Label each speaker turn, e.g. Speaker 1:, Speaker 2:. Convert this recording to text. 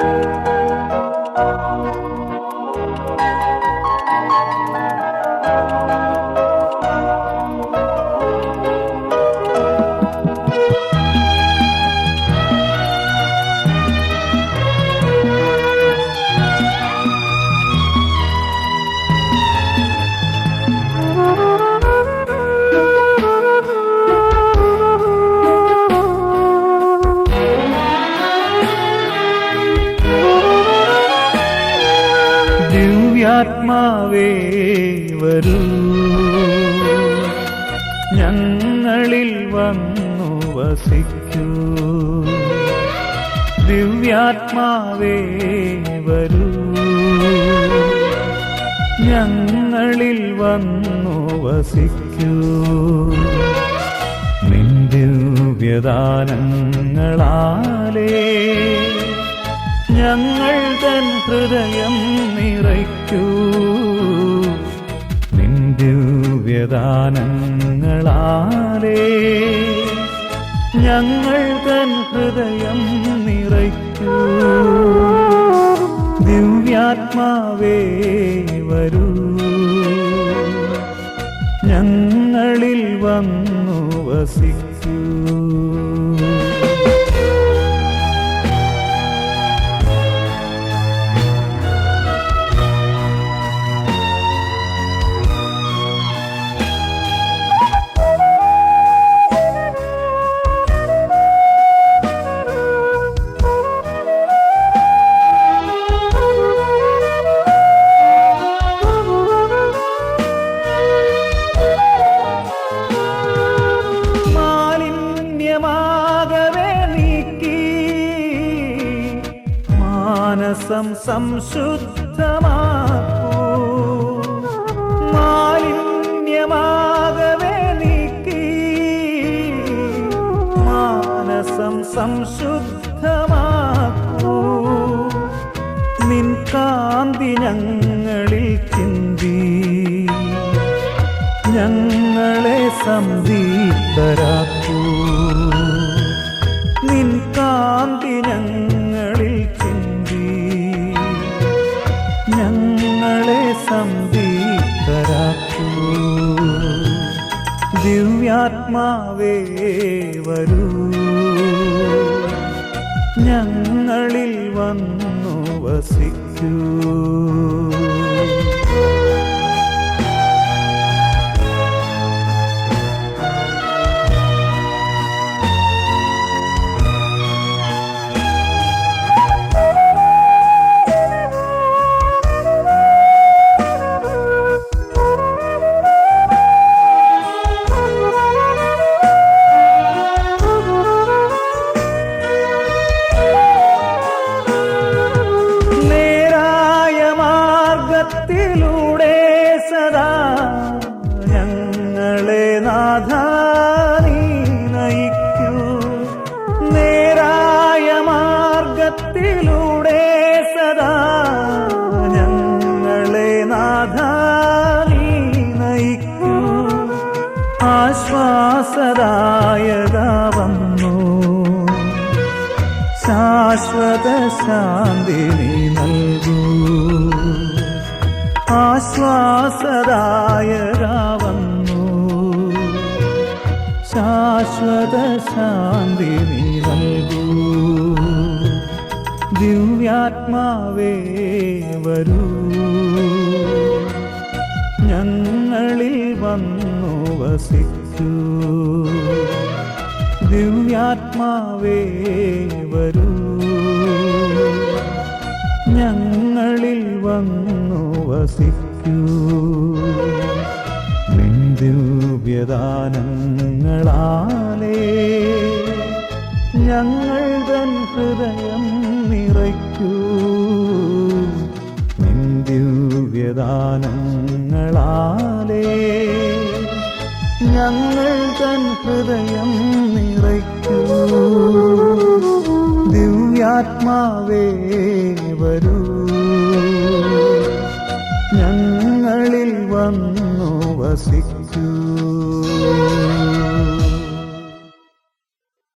Speaker 1: thank you ദിവ്യാത്മാവേ വരൂ. ഞങ്ങളിൽ വന്നു വസിക്കൂ. ദിവ്യാത്മാവേ വരൂ. ഞങ്ങളിൽ വന്നു വസിക്കൂ. നിൻ ദിവ്യദാനങ്ങളാലേ ഞങ്ങൾ തൻ ഹൃദയം നിറയ്ക്കൂ. നിൻ ദിവ്യദാനങ്ങളാലേ ഞങ്ങൾ തൻ ഹൃദയം നിറയ്ക്കൂ. ദിവ്യാത്മാവേ വരൂ. ഞങ്ങളിൽ വന്നു വസിക്കൂ. മാനസം സംശുദ്ധമാക്കൂ. മാലിന്യമാകവേ നീക്കി. മാനസം സംശുദ്ധമാക്കൂ. നിൻ കാന്തി ഞങ്ങളിൽ ചിന്തി. ഞങ്ങളെ സംതീപ്തരാക്കൂ ദിവ്യാത്മാവേ വരൂ. ഞങ്ങളിൽ വന്നു വസിക്കൂ. നാഥാനി നയിക്കൂ. നേരായ മാർഗത്തിലൂടെ സദാ ഞങ്ങളെ നാഥാനി നയിക്കൂ. ആശ്വാസദായക വന്നു ശാശ്വത ശാന്തി നൽകൂ. ആശ്വാസദായകാവുന്നു ശാശ്വത ശാന്തി നീ നൽകൂ. ദിവ്യാത്മാവേ വരൂ. ഞങ്ങളിൽ വന്നു വസിക്കൂ. ദിവ്യാത്മാവേ വരൂ. ഞങ്ങളിൽ വന്നു വസിക്കൂ. ദിവ്യദാനങ്ങളാലേ. ഞങ്ങൾ തൻ ഹൃദയം നിറയ്ക്കൂ. നിൻ ദിവ്യദാനങ്ങളാലേ. ഞങ്ങൾ തൻ ഹൃദയം നിറയ്ക്കൂ. ദിവ്യാത്മാവേ വരൂ. ഞങ്ങളിൽ വന്നു വസിക്കൂ.